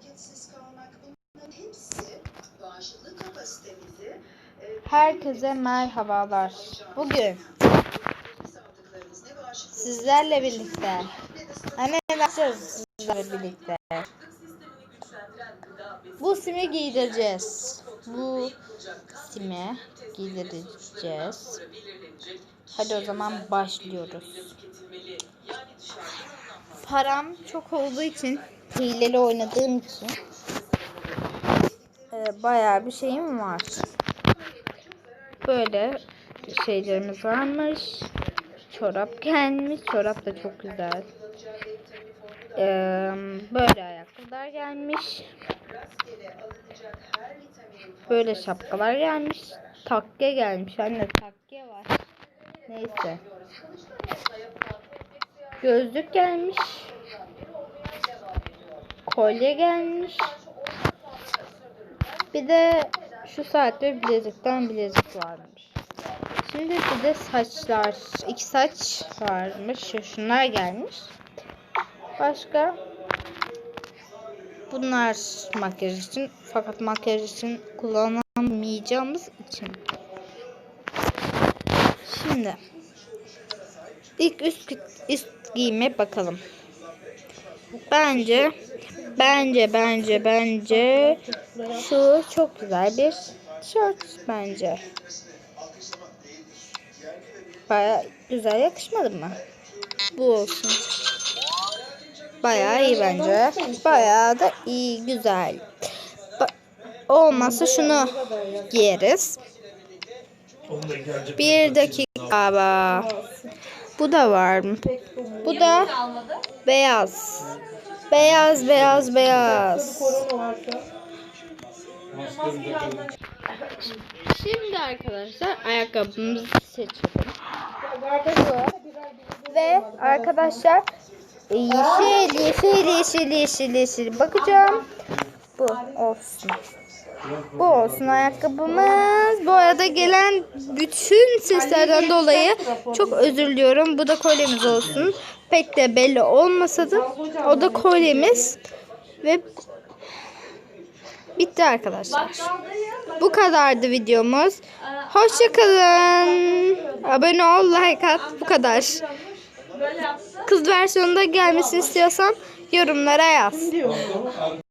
hareketsiz kalmak bunların hepsi bağışıklık kapasitemizi e, Herkese merhabalar. Bugün sizlerle birlikte hemen açacağız sizlerle birlikte. Bu simi giydireceğiz. Bu simi giydireceğiz. Hadi o zaman başlıyoruz. Param çok olduğu için hileli oynadığım için e, bayağı bir şeyim var. Böyle şeylerimiz varmış. Çorap gelmiş. Çorap da çok güzel. Ee, böyle ayakkabılar gelmiş. Böyle şapkalar gelmiş. Takke gelmiş. Anne takke var. Neyse. Gözlük gelmiş. Kolye gelmiş. Bir de şu saatte bilezikten bilezik varmış. Şimdi bir de saçlar. iki saç varmış. Şunlar gelmiş. Başka bunlar makyaj için. Fakat makyaj için kullanamayacağımız için. Şimdi ilk üst, üst giyime bakalım. Bence bence bence bence şu çok güzel bir tişört bence. Baya güzel yakışmadı mı? Bu olsun. Baya iyi bence. Baya da iyi güzel. Ba- olmazsa şunu giyeriz. Bir dakika galiba. Bu da var mı? Bu da beyaz. Beyaz beyaz beyaz. Şimdi arkadaşlar ayakkabımızı seçelim. Ve arkadaşlar yeşil yeşil yeşil yeşil yeşil bakacağım. Bu olsun. Bu olsun ayakkabımız. Bu arada gelen bütün seslerden dolayı çok özür diliyorum. Bu da kolyemiz olsun. Pek de belli olmasa da o da kolyemiz. Ve bitti arkadaşlar. Bu kadardı videomuz. Hoşçakalın. Abone ol, like at. Bu kadar. Kız versiyonunda gelmesini istiyorsan yorumlara yaz.